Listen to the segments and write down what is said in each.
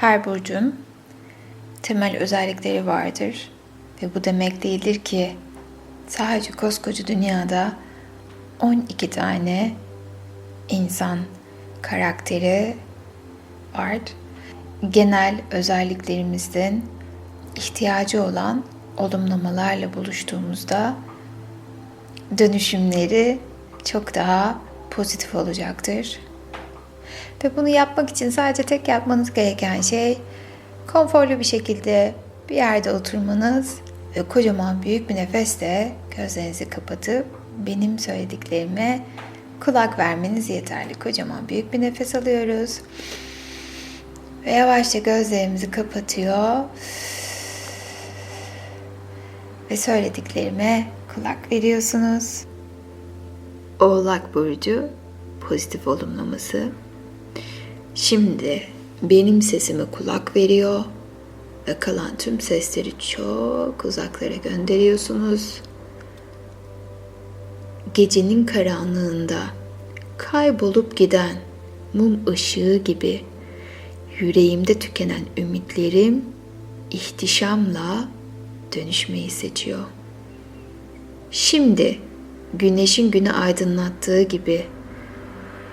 Her burcun temel özellikleri vardır ve bu demek değildir ki sadece koskoca dünyada 12 tane insan karakteri var. Genel özelliklerimizin ihtiyacı olan olumlamalarla buluştuğumuzda dönüşümleri çok daha pozitif olacaktır. Ve bunu yapmak için sadece tek yapmanız gereken şey konforlu bir şekilde bir yerde oturmanız ve kocaman büyük bir nefesle gözlerinizi kapatıp benim söylediklerime kulak vermeniz yeterli. Kocaman büyük bir nefes alıyoruz. Ve yavaşça gözlerimizi kapatıyor. Ve söylediklerime kulak veriyorsunuz. Oğlak Burcu pozitif olumlaması. Şimdi benim sesime kulak veriyor ve kalan tüm sesleri çok uzaklara gönderiyorsunuz. Gecenin karanlığında kaybolup giden mum ışığı gibi yüreğimde tükenen ümitlerim ihtişamla dönüşmeyi seçiyor. Şimdi güneşin günü aydınlattığı gibi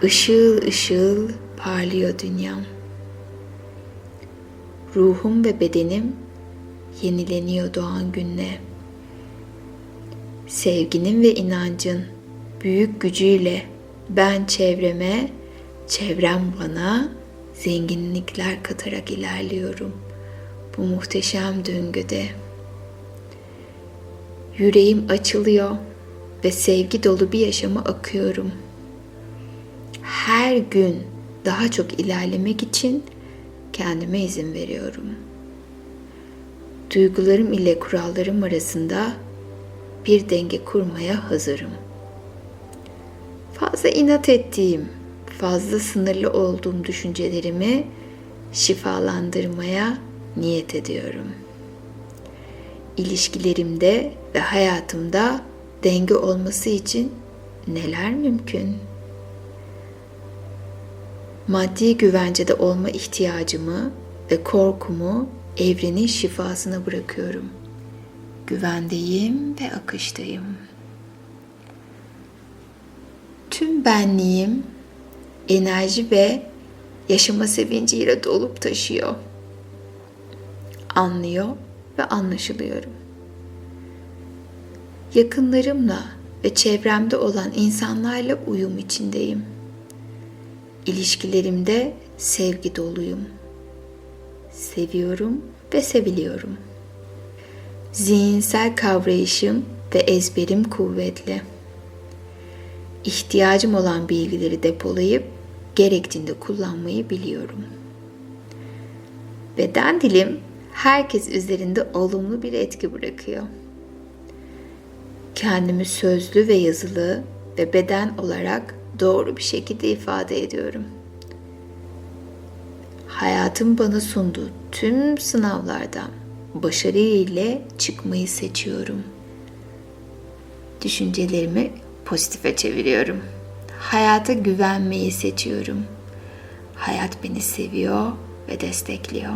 ışıl ışıl parlıyor dünyam. Ruhum ve bedenim yenileniyor doğan günle. Sevginin ve inancın büyük gücüyle ben çevreme, çevrem bana zenginlikler katarak ilerliyorum. Bu muhteşem döngüde. Yüreğim açılıyor ve sevgi dolu bir yaşama akıyorum. Her gün daha çok ilerlemek için kendime izin veriyorum. Duygularım ile kurallarım arasında bir denge kurmaya hazırım. Fazla inat ettiğim, fazla sınırlı olduğum düşüncelerimi şifalandırmaya niyet ediyorum. İlişkilerimde ve hayatımda denge olması için neler mümkün? Maddi güvencede olma ihtiyacımı ve korkumu evrenin şifasına bırakıyorum. Güvendeyim ve akıştayım. Tüm benliğim enerji ve yaşama sevinciyle dolup taşıyor. Anlıyor ve anlaşılıyorum. Yakınlarımla ve çevremde olan insanlarla uyum içindeyim. İlişkilerimde sevgi doluyum. Seviyorum ve seviliyorum. Zihinsel kavrayışım ve ezberim kuvvetli. İhtiyacım olan bilgileri depolayıp gerektiğinde kullanmayı biliyorum. Beden dilim herkes üzerinde olumlu bir etki bırakıyor. Kendimi sözlü ve yazılı ve beden olarak doğru bir şekilde ifade ediyorum. Hayatım bana sunduğu tüm sınavlardan başarı ile çıkmayı seçiyorum. Düşüncelerimi pozitife çeviriyorum. Hayata güvenmeyi seçiyorum. Hayat beni seviyor ve destekliyor.